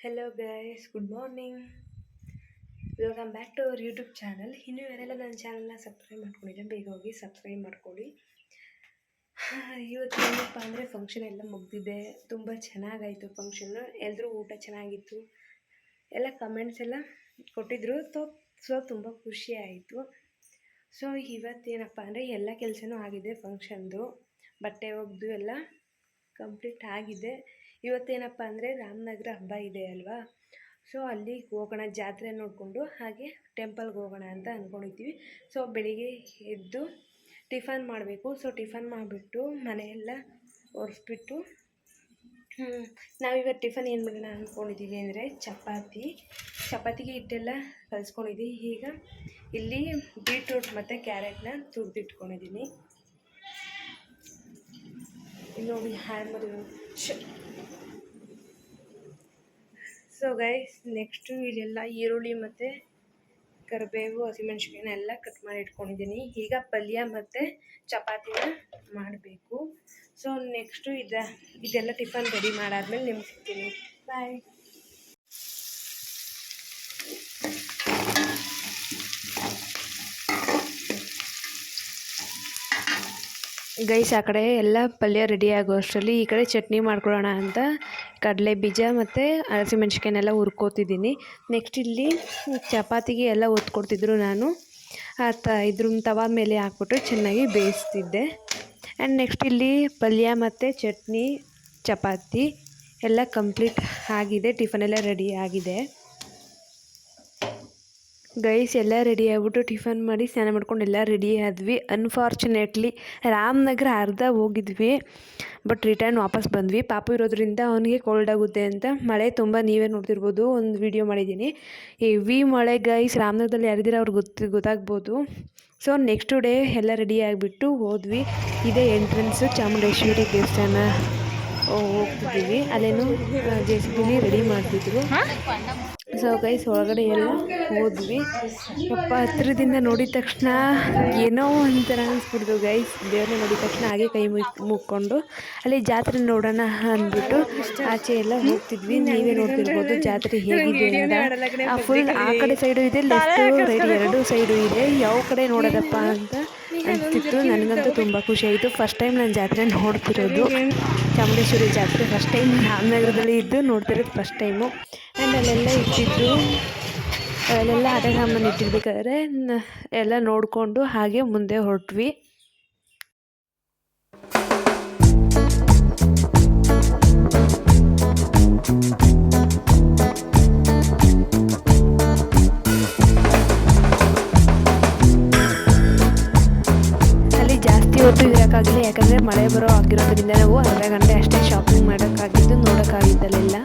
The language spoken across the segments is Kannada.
Hello guys good morning welcome back to our YouTube channel ಇನ್ನೂ ಯಾರೆಲ್ಲ ನನ್ನ ಚಾನಲ್ನ ಸಬ್ಸ್ಕ್ರೈಬ್ ಮಾಡ್ಕೊಂಡಿದ್ದೆ ಬೇಗ ಹೋಗಿ ಸಬ್ಸ್ಕ್ರೈಬ್ ಮಾಡ್ಕೊಳ್ಳಿ. ಇವತ್ತು ಏನಪ್ಪ ಅಂದರೆ ಫಂಕ್ಷನ್ ಎಲ್ಲ ಮುಗ್ದಿದೆ. ತುಂಬ ಚೆನ್ನಾಗಾಯಿತು ಫಂಕ್ಷನ್ನು ಎಲ್ಲರೂ ಊಟ ಚೆನ್ನಾಗಿತ್ತು. ಎಲ್ಲ ಕಮೆಂಟ್ಸ್ ಎಲ್ಲ ಕೊಟ್ಟಿದ್ರು. ತೋ ಸೊ ತುಂಬ ಖುಷಿ ಆಯಿತು. ಸೊ ಇವತ್ತೇನಪ್ಪ ಅಂದರೆ ಎಲ್ಲ ಕೆಲಸನೂ ಆಗಿದೆ ಫಂಕ್ಷನ್ದು ಬಟ್ಟೆ ಒಗೆದು ಎಲ್ಲ ಕಂಪ್ಲೀಟ್ ಆಗಿದೆ. ಇವತ್ತೇನಪ್ಪ ಅಂದರೆ ರಾಮನಗರ ಹಬ್ಬ ಇದೆ ಅಲ್ವಾ? ಸೊ ಅಲ್ಲಿಗೆ ಹೋಗೋಣ, ಜಾತ್ರೆ ನೋಡಿಕೊಂಡು ಹಾಗೆ ಟೆಂಪಲ್ಗೆ ಹೋಗೋಣ ಅಂತ ಅಂದ್ಕೊಂಡಿದ್ದೀವಿ ಸೊ ಬೆಳಿಗ್ಗೆ ಎದ್ದು ಟಿಫನ್ ಮಾಡಬೇಕು. ಸೊ ಟಿಫನ್ ಮಾಡಿಬಿಟ್ಟು ಮನೆಯೆಲ್ಲ ಒರೆಸ್ಬಿಟ್ಟು ನಾವಿವತ್ತು ಟಿಫನ್ ಏನು ಮಾಡೋಣ ಅಂದ್ಕೊಂಡಿದ್ದೀವಿ ಅಂದರೆ ಚಪಾತಿ. ಚಪಾತಿಗೆ ಹಿಟ್ಟೆಲ್ಲ ಕಲಿಸ್ಕೊಂಡಿದ್ದೀವಿ ಈಗ ಇಲ್ಲಿ ಬೀಟ್ರೂಟ್ ಮತ್ತು ಕ್ಯಾರೆಟ್ನ ತುರಿದಿಟ್ಕೊಂಡಿದ್ದೀನಿ ನೋಡಿ ಹ್ಯಾಂಡ್ ಮಾಡಿ ಸೊ ಗೈಸ್ ನೆಕ್ಸ್ಟು ಇಲ್ಲೆಲ್ಲ ಈರುಳ್ಳಿ ಮತ್ತು ಕರಿಬೇವು ಹಸಿಮೆಣ್ಸಿನ ಎಲ್ಲ ಕಟ್ ಮಾಡಿ ಇಟ್ಕೊಂಡಿದ್ದೀನಿ. ಈಗ ಪಲ್ಯ ಮತ್ತು ಚಪಾತಿನ ಮಾಡಬೇಕು. ಸೊ ನೆಕ್ಸ್ಟು ಇದ, ಇದೆಲ್ಲ ಟಿಫನ್ ರೆಡಿ ಮಾಡಾದ್ಮೇಲೆ ನಿಮ್ಗೆ ಸಿಗ್ತೀನಿ. ಬಾಯ್ ಗೈಸ್ ಆ ಕಡೆ ಎಲ್ಲ ಪಲ್ಯ ರೆಡಿ ಆಗೋ ಅಷ್ಟರಲ್ಲಿ ಈ ಕಡೆ ಚಟ್ನಿ ಮಾಡ್ಕೊಳ್ಳೋಣ ಅಂತ ಕಡಲೆ ಬೀಜ ಮತ್ತು ಹಸಿಮೆಣ್ಸಿಕಾಯಿನೆಲ್ಲ ಹುರ್ಕೋತಿದ್ದೀನಿ. ನೆಕ್ಸ್ಟ್ ಇಲ್ಲಿ ಚಪಾತಿಗೆ ಎಲ್ಲ ಒತ್ಕೊಡ್ತಿದ್ರು ನಾನು. ಆ ತ ಇದ್ರ ತವಾ ಮೇಲೆ ಹಾಕ್ಬಿಟ್ಟು ಚೆನ್ನಾಗಿ ಬೇಯಿಸ್ತಿದ್ದೆ. ಆ್ಯಂಡ್ ನೆಕ್ಸ್ಟ್ ಇಲ್ಲಿ ಪಲ್ಯ ಮತ್ತು ಚಟ್ನಿ, ಚಪಾತಿ ಎಲ್ಲ ಕಂಪ್ಲೀಟ್ ಆಗಿದೆ. ಟಿಫನ್ ಎಲ್ಲ ರೆಡಿ ಆಗಿದೆ. ಗೈಸ್ ಎಲ್ಲ ರೆಡಿ ಆಗ್ಬಿಟ್ಟು ಟಿಫನ್ ಮಾಡಿ ಸ್ನಾನ ಮಾಡ್ಕೊಂಡು ಎಲ್ಲ ರೆಡಿ ಆದ್ವಿ. ಅನ್ಫಾರ್ಚುನೇಟ್ಲಿ ರಾಮನಗರ ಅರ್ಧ ಹೋಗಿದ್ವಿ ಬಟ್ ರಿಟರ್ನ್ ವಾಪಸ್ ಬಂದ್ವಿ. ಪಾಪು ಇರೋದ್ರಿಂದ ಅವನಿಗೆ ಕೋಲ್ಡ್ ಆಗುತ್ತೆ ಅಂತ. ಮಳೆ ತುಂಬ ನೀವೇ ನೋಡ್ತಿರ್ಬೋದು, ಒಂದು ವಿಡಿಯೋ ಮಾಡಿದ್ದೀನಿ. ಹೆವಿ ಮಳೆ ಗೈಸ್ ರಾಮನಗರದಲ್ಲಿ ಯಾರಿದ್ದೀರ ಅವ್ರಿಗೆ ಗೊತ್ತು, ಗೊತ್ತಾಗ್ಬೋದು. ಸೊ ನೆಕ್ಸ್ಟ್ ಡೇ ಎಲ್ಲ ರೆಡಿ ಆಗಿಬಿಟ್ಟು ಹೋದ್ವಿ. ಇದೇ ಎಂಟ್ರೆನ್ಸು ಚಾಮುಂಡೇಶ್ವರಿ ದೇವಸ್ಥಾನ ಹೋಗ್ತಿದ್ದೀವಿ. ಅಲ್ಲೇನು ಜೆ ಸಿ ಬಿಲಿ ರೆಡಿ ಮಾಡ್ತಿದ್ರು ಸೊ ಗೈಸ್ ಒಳಗಡೆ ಎಲ್ಲ ಹೋದ್ವಿ. ಪಪ್ಪ ಹತ್ತಿರದಿಂದ ನೋಡಿದ ತಕ್ಷಣ ಏನೋ ಒಂಥರ ಅನಿಸ್ಬಿಡ್ತು ಗೈಸ್ ದೇವ್ರನ್ನ ನೋಡಿದ ತಕ್ಷಣ ಹಾಗೆ ಕೈ ಮುಕ್ಕೊಂಡು ಅಲ್ಲಿ ಜಾತ್ರೆ ನೋಡೋಣ ಅಂದ್ಬಿಟ್ಟು ಆಚೆ ಎಲ್ಲ ಹೋಗ್ತಿದ್ವಿ. ನೀವೇ ನೋಡ್ತಿರ್ಬೋದು ಜಾತ್ರೆ ಹೇಗಿದೆ ಅಂತ. ಆ ಫುಲ್ ಆ ಕಡೆ ಸೈಡು ಇದೆ ಲೆಫ್ಟ್ ರೈಟ್ ಎರಡು ಸೈಡು ಇದೆ. ಯಾವ ಕಡೆ ನೋಡೋದಪ್ಪ ಅಂತ ಅನಿಸ್ತಿತ್ತು. ನನಗಂತೂ ತುಂಬ ಖುಷಿ ಆಯಿತು. ಫಸ್ಟ್ ಟೈಮ್ ನಾನು ಜಾತ್ರೆ ನೋಡ್ತಿರೋದು. ಚಾಮುಂಡೇಶ್ವರಿ ಜಾತ್ರೆ ಫಸ್ಟ್ ಟೈಮ್ ರಾಮನಗರದಲ್ಲಿ ಇದ್ದು ನೋಡ್ತಿರೋದು ಫಸ್ಟ್ ಟೈಮು ಆ್ಯಂಡ್ ಅಲ್ಲೆಲ್ಲ ಇಟ್ಟಿದ್ರು. ಅಲ್ಲೆಲ್ಲ ಅದೇ ಸಾಮಾನು ಇಟ್ಟಿರ್ಬೇಕಾದ್ರೆ ಎಲ್ಲ ನೋಡಿಕೊಂಡು ಹಾಗೆ ಮುಂದೆ ಹೊರಟ್ವಿ. ಅಲ್ಲಿ ಜಾಸ್ತಿ ಹೊತ್ತು ಇರೋಕ್ಕಾಗಲಿಲ್ಲ ಯಾಕಂದರೆ ಮಳೆ ಬರೋ ಆಗಿರೋದ್ರಿಂದ ನಾವು ಅರ್ಧ ಗಂಟೆ ಅಷ್ಟೇ ಶಾಪಿಂಗ್ ಮಾಡೋಕ್ಕಾಗಿದ್ದು ನೋಡೋಕ್ಕಾಗಿದ್ದಲ್ಲೆಲ್ಲ.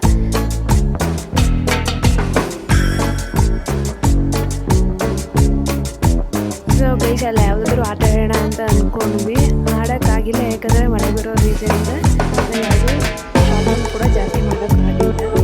ಅಲ್ಲ ಯಾವುದಾದ್ರೂ ಆಟ ಆಡೋಣ ಅಂತ ಅಂದ್ಕೊಂಡ್ವಿ ಆಡೋಕ್ಕಾಗಿಲ್ಲ ಯಾಕಂದರೆ ಮಳೆ ಬರೋ ರೀತಿಯಿಂದ. ಶಾಪಿಂಗ್ ಕೂಡ ಜಾಸ್ತಿ ಮಾಡೋಕ್ಕಾಗಿಲ್ಲ